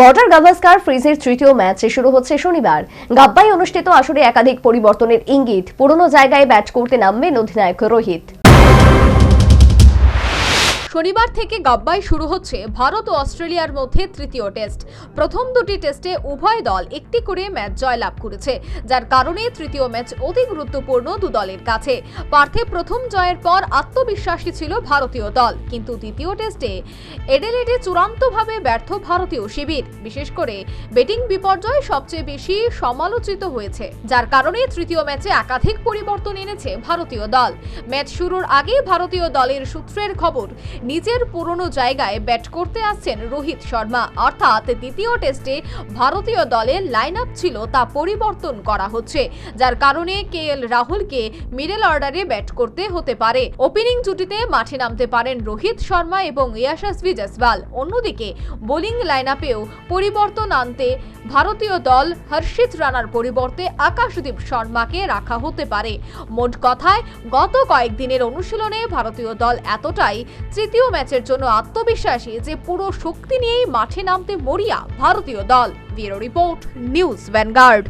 Border Gavaskar ফ্রিজের তৃতীয় ম্যাচে শুরু হচ্ছে শনিবার। গাব্বায় অনুষ্ঠিত আসরে একাধিক পরিবর্তনের ইঙ্গিত। পুরনো জায়গায় ব্যাট করতে নামবেন অধিনায়ক রোহিত। শনিবার থেকে গাব্বায় শুরু হচ্ছে ভারত ও অস্ট্রেলিয়ার মধ্যে তৃতীয় টেস্ট। প্রথম দুটি টেস্টে উভয় দল একটি করে ম্যাচ জয়লাভ করেছে, যার কারণে তৃতীয় ম্যাচ অতি গুরুত্বপূর্ণ দু দলের কাছে। পার্থে প্রথম জয়ের পর আত্মবিশ্বাসী ছিল ভারতীয় দল, কিন্তু দ্বিতীয় টেস্টে এডেলেডে চূড়ান্তভাবে ব্যর্থ ভারতীয় শিবির। বিশেষ করে ব্যাটিং বিপর্যয় সবচেয়ে বেশি সমালোচিত হয়েছে, যার কারণে তৃতীয় ম্যাচে একাধিক পরিবর্তন এনেছে ভারতীয় দল। ম্যাচ শুরুর আগে ভারতীয় দলের সূত্রের খবর নিজের পুরনো জায়গায় ব্যাট করতে আসছেন রোহিত শর্মা। অর্থাৎ দ্বিতীয় টেস্টে ভারতীয় দলের লাইন ছিল তা পরিবর্তন করা হচ্ছে, যার কারণে কে এল রাহুলকে মিডল অর্ডারে ব্যাট করতে হতে পারে। ওপেনিং জুটিতে মাঠে নামতে পারেন রোহিত শর্মা এবং ইয়াশাসভি জসওয়াল অন্যদিকে বোলিং লাইন আপেও পরিবর্তন আনতে ভারতীয় দল হর্ষিত রানার পরিবর্তে আকাশদীপ শর্মাকে রাখা হতে পারে। মোট কথায়, গত কয়েকদিনের অনুশীলনে ভারতীয় দল এতটাই তৃতীয় ম্যাচের জন্য আত্মবিশ্বাসী যে পুরো শক্তি নিয়েই মাঠে নামতে মরিয়া ভারতীয় দল। Bureau report, news vanguard.